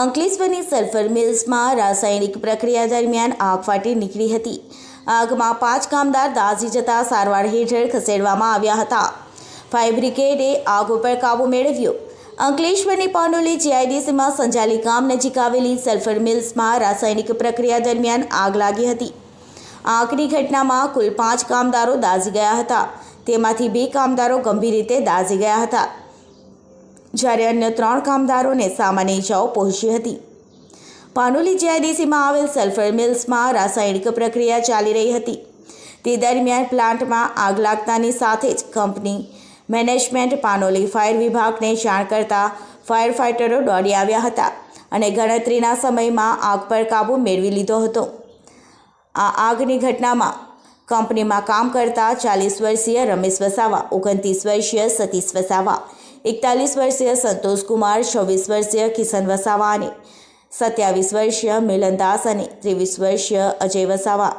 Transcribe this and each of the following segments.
અંકલેશ્વરની sulphur મિલ્સમાં રાસાયણિક પ્રક્રિયા દરમિયાન આગ ફાટી નીકળી હતી. આગમાં પાંચ કામદાર દાઝી જતા સારવાર હેઠળ ખસેડવામાં આવ્યા હતા. ફાયર બ્રિગેડે આગ ઉપર કાબૂ મેળવ્યો. અંકલેશ્વરની પાનોલી જીઆઈડીસીમાં સંજાલી ગામ નજીક આવેલી સલ્ફર મિલ્સમાં રાસાયણિક પ્રક્રિયા દરમિયાન આગ લાગી હતી. આગની ઘટનામાં કુલ પાંચ કામદારો દાઝી ગયા હતા. તેમાંથી બે કામદારો ગંભીર રીતે દાઝી ગયા હતા. જ્યારે અન્ય ત્રણ કામદારોને સામાન્ય ઇજાઓ પહોંચી હતી. પાનોલી જીઆઈડીસીમાં આવેલ સલ્ફર મિલ્સમાં રાસાયણિક પ્રક્રિયા ચાલી રહી હતી. તે દરમિયાન પ્લાન્ટમાં આગ લાગતાની સાથે જ કંપની મેનેજમેન્ટ પાનોલી ફાયર વિભાગને જાણ કરતા ફાયર ફાઇટરો દોડી આવ્યા હતા અને ગણતરીના સમયમાં આગ પર કાબૂ મેળવી લીધો હતો. આ આગની ઘટનામાં કંપનીમાં કામ કરતા ચાલીસ વર્ષીય રમેશ વસાવા, ઓગણત્રીસ વર્ષીય સતીશ વસાવા એકતાલીસ વર્ષીય સંતોષકુમાર છવ્વીસ વર્ષીય કિશન વસાવા અને સત્યાવીસ વર્ષીય મિલનદાસ અને ત્રેવીસ વર્ષીય અજય વસાવા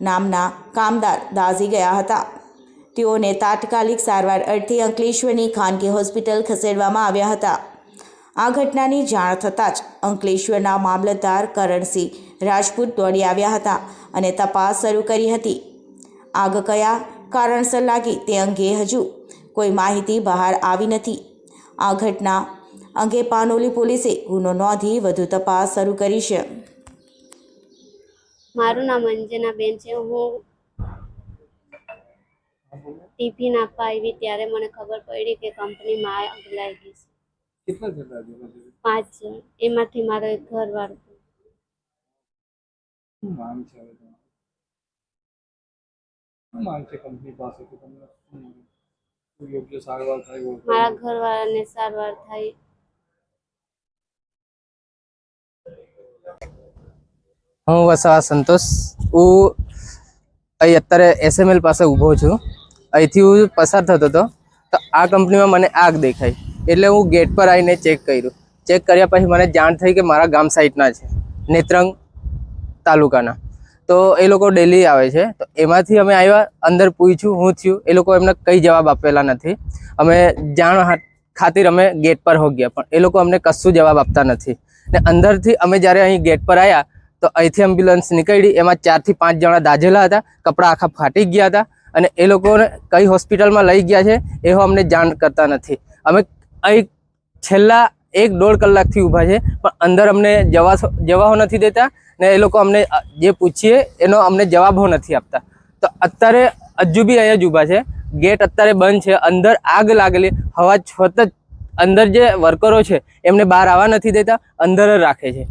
નામના કામદાર દાઝી ગયા હતા. તેઓને તાત્કાલિક સારવાર અર્થે અંકલેશ્વરની ખાનગી હોસ્પિટલ ખસેડવામાં આવ્યા હતા. આ ઘટનાની જાણ થતાં જ અંકલેશ્વરના મામલતદાર કરણસિંહ રાજપૂત દોડી આવ્યા હતા અને તપાસ શરૂ કરી હતી. આગ કયા કારણસર લાગી તે અંગે હજુ કોઈ માહિતી બહાર આવી નથી. આ ઘટના અંગે પાનોલી પોલીસે ગુનો નોંધી વધુ તપાસ શરૂ કરી છે. મારું નામ અંજનાબેન છે. હું ટિફિન આપવા આવી ત્યારે મને ખબર પડી કે કંપનીમાં આગ લાગી છે? પાંચ જણ. એમાંથી મારો એક ઘરવાળો. છે કંપની પાસે તમને શું શું યોગ્ય સારવાર થાય મારા ઘરવાળાને સારવાર થાય. હું વસાવા સંતોષ. હું અહીં અત્યારે એસએમએલ પાસે ઊભો છું. અહીંથી હું પસાર થતો હતો. તો આ કંપનીમાં મને આગ દેખાઈ. એટલે હું ગેટ પર આવીને ચેક કર્યું. ચેક કર્યા પછી મને જાણ થઈ કે મારા ગામ સાઈડના છે. નેત્રંગ તાલુકાના. તો એ લોકો ડેલી આવે છે. તો એમાંથી અમે આવ્યા, અંદર પૂછ્યું, હું થયું, એ લોકો એમને કંઈ જવાબ આપેલા નથી. અમે જાણ ખાતર અમે ગેટ પર હો ગયા, પણ એ લોકો અમને કશું જવાબ આપતા નથી. ને અંદરથી અમે જ્યારે અહીં ગેટ પર આવ્યા તો અહીંથી એમ્બ્યુલન્સ નીકળી, એમાં ચારથી પાંચ જણા દાઝેલા હતા, કપડાં આખા ફાટી ગયા હતા, અને એ લોકોને કઈ હોસ્પિટલમાં લઈ ગયા છે, એવો અમને જાણ કરતા નથી. અમે અહીં છેલ્લા એક દોઢ કલાકથી ઊભા છે. પણ અંદર અમને જવા જવાહો નથી દેતા ને એ લોકો અમને જે પૂછીએ એનો અમને જવાબો નથી આપતા. તો અત્યારે હજુ બી અહીંયા જ ઊભા છે. ગેટ અત્યારે બંધ છે. અંદર આગ લાગેલી. હવા છત અંદર જે વર્કરો છે એમને બહાર આવવા નથી દેતા. અંદર જ રાખે છે.